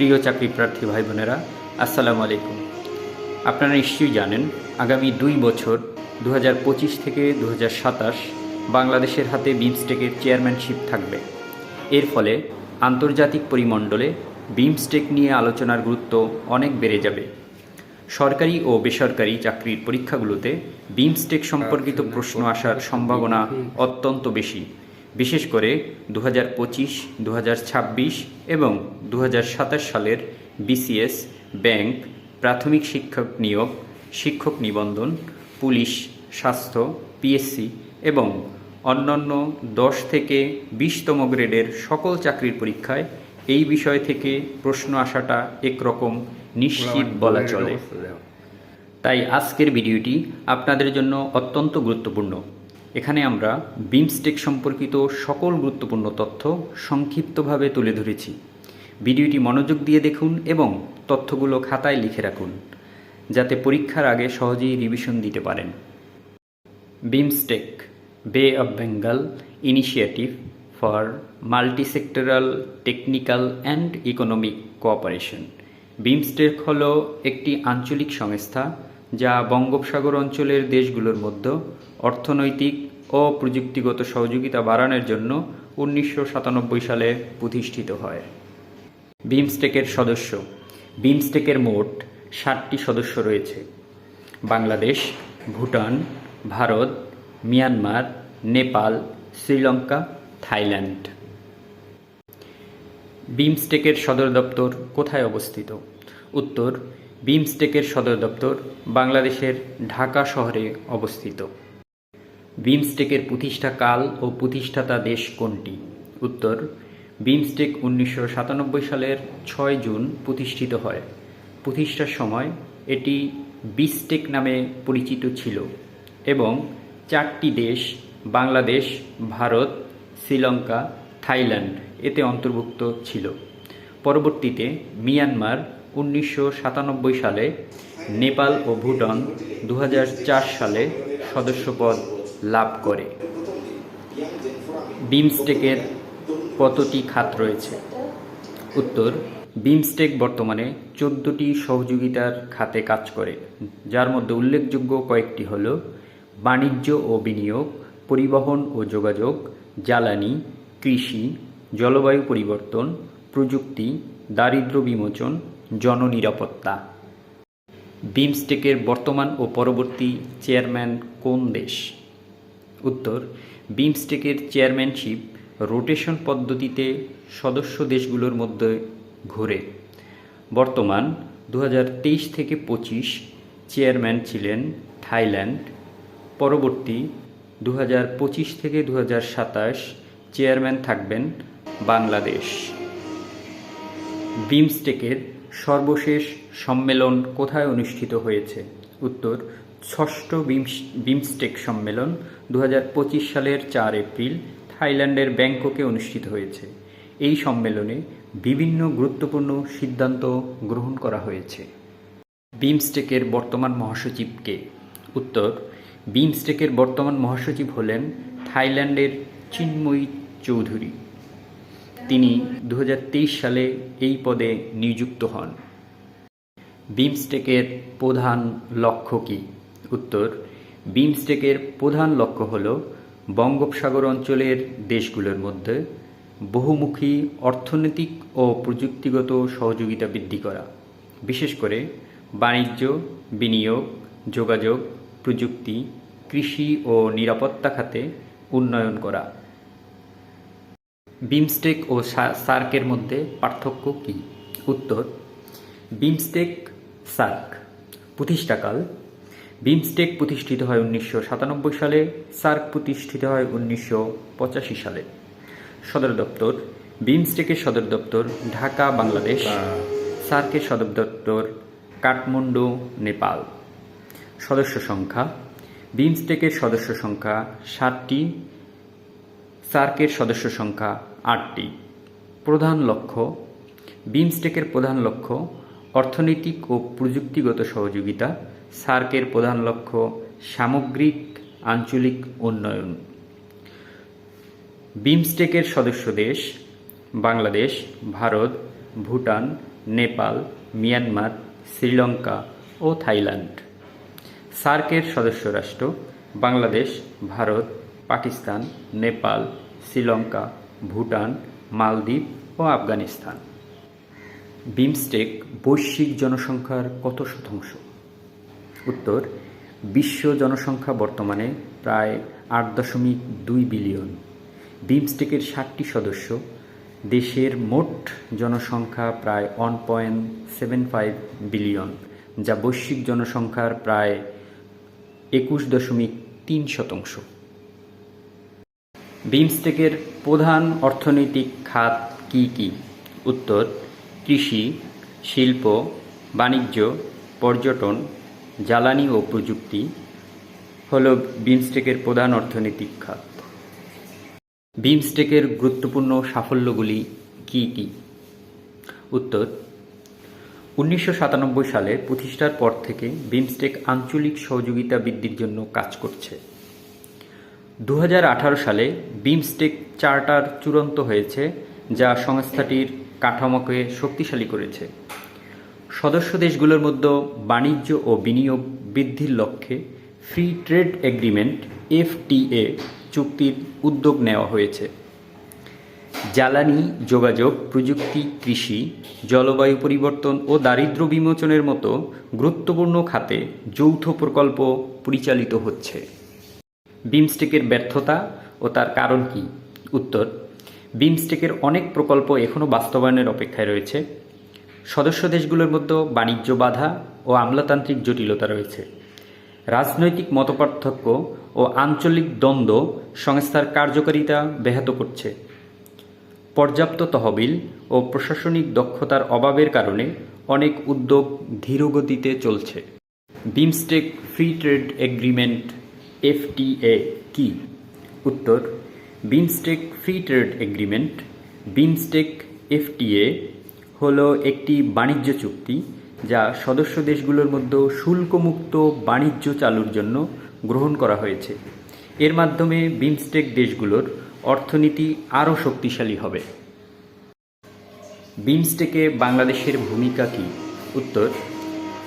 প্রিয় চাকরি প্রার্থী ভাই বোনেরা আসসালামু আলাইকুম। আপনারা নিশ্চয়ই জানেন আগামী দুই বছর দু হাজার পঁচিশ থেকে দু হাজার সাতাশ বাংলাদেশের হাতে বিমস্টেকের চেয়ারম্যানশিপ থাকবে। এর ফলে আন্তর্জাতিক পরিমণ্ডলে বিমস্টেক নিয়ে আলোচনার গুরুত্ব অনেক বেড়ে যাবে। সরকারি ও বেসরকারি চাকরির পরীক্ষাগুলোতে বিমস্টেক সম্পর্কিত প্রশ্ন আসার সম্ভাবনা অত্যন্ত বেশি। বিশেষ করে দু হাজার পঁচিশ দু হাজার ছাব্বিশ এবং দু হাজার সাতাশ সালের বিসিএস ব্যাংক প্রাথমিক শিক্ষক নিয়োগ শিক্ষক নিবন্ধন পুলিশ স্বাস্থ্য পিএসসি এবং অন্যান্য দশ থেকে বিশতম গ্রেডের সকল চাকরির পরীক্ষায় এই বিষয় থেকে প্রশ্ন আসাটা একরকম নিশ্চিত বলা চলে। তাই আজকের ভিডিওটি আপনাদের জন্য অত্যন্ত গুরুত্বপূর্ণ। এখানে আমরা বিমস্টেক সম্পর্কিত সকল গুরুত্বপূর্ণ তথ্য সংক্ষিপ্তভাবে তুলে ধরেছি। ভিডিওটি মনোযোগ দিয়ে দেখুন এবং তথ্যগুলো খাতায় লিখে রাখুন, যাতে পরীক্ষার আগে সহজেই রিভিশন দিতে পারেন। BIMSTEC, bay of Bengal initiative for multisectoral technical and economic cooperation. BIMSTEC হল একটি আঞ্চলিক সংস্থা যা বঙ্গোপসাগর অঞ্চলের দেশগুলোর মধ্যে অর্থনৈতিক ও প্রযুক্তিগত সহযোগিতা বাড়ানোর জন্য উনিশশো সাতানব্বই সালে প্রতিষ্ঠিত হয়। বিমস্টেকের সদস্য। বিমস্টেকের মোট ষাটটি সদস্য রয়েছে। Bangladesh, Bhutan, Bharat, Myanmar, Nepal, Sri Lanka, Thailand. বিমস্টেকের সদর দপ্তর কোথায় অবস্থিত? উত্তর বিমস্টেকের সদর দপ্তর বাংলাদেশের ঢাকা শহরে অবস্থিত। বিমস্টেকের প্রতিষ্ঠা কাল ও প্রতিষ্ঠাতা দেশ কোনটি? উত্তর, বিমস্টেক উনিশশো সাতানব্বই সালের ছয় জুন প্রতিষ্ঠিত হয়। প্রতিষ্ঠার সময় এটি বিস্টেক নামে পরিচিত ছিল এবং চারটি দেশ, বাংলাদেশ, ভারত, শ্রীলঙ্কা, থাইল্যান্ড এতে অন্তর্ভুক্ত ছিল। পরবর্তীতে মিয়ানমার উনিশশো সাতানব্বই সালে নেপাল ও ভুটান দু হাজার চার সালে সদস্যপদ লাভ করে। বিমস্টেকের কতটি খাত রয়েছে? উত্তর, বিমস্টেক বর্তমানে চোদ্দোটি সহযোগিতার খাতে কাজ করে, যার মধ্যে উল্লেখযোগ্য কয়েকটি হল বাণিজ্য ও বিনিয়োগ, পরিবহন ও যোগাযোগ, জ্বালানি, কৃষি, জলবায়ু পরিবর্তন, প্রযুক্তি দারিদ্র বিমোচন জননিরাপত্তা। বিমস্টেকের বর্তমান ও পরবর্তী চেয়ারম্যান কোন দেশ? উত্তর, বিমস্টেকের চেয়ারম্যানশিপ রোটেশন পদ্ধতিতে সদস্য দেশগুলোর মধ্যে ঘোরে। বর্তমান দু হাজার তেইশ থেকে পঁচিশ চেয়ারম্যান ছিলেন থাইল্যান্ড, পরবর্তী দু হাজার পঁচিশ থেকে দু হাজার সাতাশ চেয়ারম্যান থাকবেন বাংলাদেশ। বিমস্টেকের সর্বশেষ সম্মেলন কোথায় অনুষ্ঠিত হয়েছে? উত্তর, ষষ্ঠ বিমস্টেক সম্মেলন দু হাজার পঁচিশ সালের চার এপ্রিল থাইল্যান্ডের ব্যাংককে অনুষ্ঠিত হয়েছে। এই সম্মেলনে বিভিন্ন গুরুত্বপূর্ণ সিদ্ধান্ত গ্রহণ করা হয়েছে। বিমস্টেকের বর্তমান মহাসচিব কে? উত্তর, বিমস্টেকের বর্তমান মহাসচিব হলেন থাইল্যান্ডের চিন্ময়ী চৌধুরী। তিনি দু হাজার তেইশ সালে এই পদে নিযুক্ত হন। বিমস্টেকের প্রধান লক্ষ্য কী? উত্তর, বিমস্টেকের প্রধান লক্ষ্য হল বঙ্গোপসাগর অঞ্চলের দেশগুলোর মধ্যে বহুমুখী অর্থনৈতিক ও প্রযুক্তিগত সহযোগিতা বৃদ্ধি করা, বিশেষ করে বাণিজ্য, বিনিয়োগ, যোগাযোগ, প্রযুক্তি, কৃষি ও নিরাপত্তা খাতে উন্নয়ন করা। বিমস্টেক ও সার্কের মধ্যে পার্থক্য কি? উত্তর, বিমস্টেক সার্ক প্রতিষ্ঠাকাল। বিমস্টেক প্রতিষ্ঠিত হয় উনিশশো সাতানব্বই সালে, সার্ক প্রতিষ্ঠিত হয় উনিশশো পঁচাশি সালে। সদর দপ্তর, বিমস্টেকের সদর দপ্তর ঢাকা, বাংলাদেশ। সার্কের সদর দপ্তর কাঠমান্ডু, নেপাল। সদস্য সংখ্যা, বিমস্টেকের সদস্য সংখ্যা সাতটি সার্কের সদস্য সংখ্যা আটটি। প্রধান লক্ষ্য, বিমস্টেকের প্রধান লক্ষ্য, অর্থনৈতিক ও প্রযুক্তিগত সহযোগিতা। সার্কের প্রধান লক্ষ্য, সামগ্রিক, আঞ্চলিক উন্নয়ন। বিমস্টেকের সদস্য দেশ, বাংলাদেশ, ভারত, ভুটান, নেপাল, মিয়ানমার, শ্রীলঙ্কা ও থাইল্যান্ড। সার্কের সদস্য রাষ্ট্র, বাংলাদেশ, ভারত, পাকিস্তান, নেপাল, শ্রীলঙ্কা ভুটান, মালদ্বীপ ও আফগানিস্তান। বিমস্টেক বৈশ্বিক জনসংখ্যার কত শতাংশ? উত্তর, বিশ্ব জনসংখ্যা বর্তমানে প্রায় আট দশমিক দুই বিলিয়ন। বিমস্টেকের ষাটটি সদস্য, দেশের মোট জনসংখ্যা প্রায় one point seven five billion, যা বৈশ্বিক জনসংখ্যার প্রায় একুশ দশমিক তিন শতাংশ। বিমস্টেকের প্রধান অর্থনৈতিক খাত কি কি? উত্তর, কৃষি, শিল্প, বাণিজ্য, পর্যটন, জ্বালানি ও প্রযুক্তি হল বিমস্টেকের প্রধান অর্থনৈতিক খাত। বিমস্টেকের গুরুত্বপূর্ণ সাফল্যগুলি কি কি? উত্তর, উনিশশো সাতানব্বই সালে প্রতিষ্ঠার পর থেকে বিমস্টেক আঞ্চলিক সহযোগিতা বৃদ্ধির জন্য কাজ করছে। দু হাজার আঠারো সালে বিমস্টেক চার্টার চূড়ান্ত হয়েছে, যা সংস্থাটির কাঠামোকে শক্তিশালী করেছে। সদস্য দেশগুলোর মধ্যে বাণিজ্য ও বিনিয়োগ বৃদ্ধির লক্ষ্যে ফ্রি ট্রেড এগ্রিমেন্ট এফটিএ চুক্তির উদ্যোগ নেওয়া হয়েছে। জ্বালানি, যোগাযোগ, প্রযুক্তি, কৃষি, জলবায়ু পরিবর্তন ও দারিদ্র্য বিমোচনের মতো গুরুত্বপূর্ণ খাতে যৌথ প্রকল্প পরিচালিত হচ্ছে। বিমস্টেকের ব্যর্থতা ও তার কারণ কি? উত্তর, বিমস্টেকের অনেক প্রকল্প এখনও বাস্তবায়নের অপেক্ষায় রয়েছে। সদস্য দেশগুলোর মধ্যে বাণিজ্য বাধা ও আমলাতান্ত্রিক জটিলতা রয়েছে। রাজনৈতিক মতপার্থক্য ও আঞ্চলিক দ্বন্দ্ব সংস্থার কার্যকারিতা ব্যাহত করছে। পর্যাপ্ত তহবিল ও প্রশাসনিক দক্ষতার অভাবের কারণে অনেক উদ্যোগ ধীরগতিতে চলছে। BIMSTEC free trade agreement FTA কি? উত্তর, BIMSTEC free trade agreement, BIMSTEC FTA হলো একটি বাণিজ্য চুক্তি যা সদস্য দেশগুলোর মধ্যে শুল্কমুক্ত বাণিজ্য চালুর জন্য গ্রহণ করা হয়েছে। এর মাধ্যমে বিমস্টেক দেশগুলোর অর্থনীতি আরও শক্তিশালী হবে। বিমস্টেকে বাংলাদেশের ভূমিকা কী? উত্তর,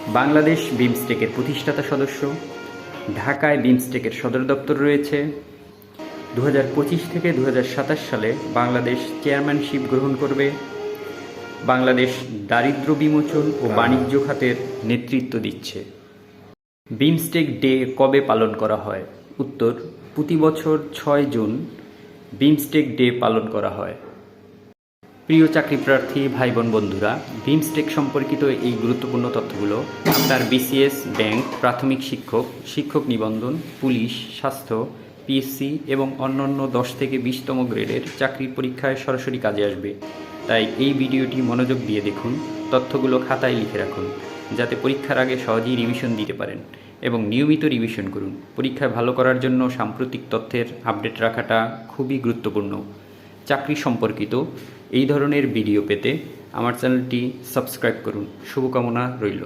বাংলাদেশ বিমস্টেকের প্রতিষ্ঠাতা সদস্য। ঢাকায় বিমস্টেকের সদর দপ্তর রয়েছে। দু হাজার পঁচিশ থেকে দু হাজার সাতাশ সালে বাংলাদেশ চেয়ারম্যানশিপ গ্রহণ করবে। বাংলাদেশ দারিদ্র বিমোচন ও বাণিজ্য খাতের নেতৃত্ব দিচ্ছে। বিমস্টেক ডে কবে পালন করা হয়? উত্তর, প্রতি বছর ছয় জুন বিমস্টেক ডে পালন করা হয়। প্রিয় চাকরি প্রার্থী ভাই বোন বন্ধুরা বিমস্টেক সম্পর্কিত এই গুরুত্বপূর্ণ তথ্যগুলো আপনার বিসিএস ব্যাংক প্রাথমিক শিক্ষক শিক্ষক নিবন্ধন, পুলিশ, স্বাস্থ্য পিএসসি এবং অন্যান্য দশ থেকে বিশতম গ্রেডের চাকরির পরীক্ষায় সরাসরি কাজে আসবে। তাই এই ভিডিওটি মনোযোগ দিয়ে দেখুন, তথ্যগুলো খাতায় লিখে রাখুন, যাতে পরীক্ষার আগে সহজেই রিভিশন দিতে পারেন এবং নিয়মিত রিভিশন করুন। পরীক্ষায় ভালো করার জন্য সাম্প্রতিক তথ্যের আপডেট রাখাটা খুবই গুরুত্বপূর্ণ। চাকরি সম্পর্কিত এই ধরনের ভিডিও পেতে আমার চ্যানেলটি সাবস্ক্রাইব করুন। শুভকামনা রইল।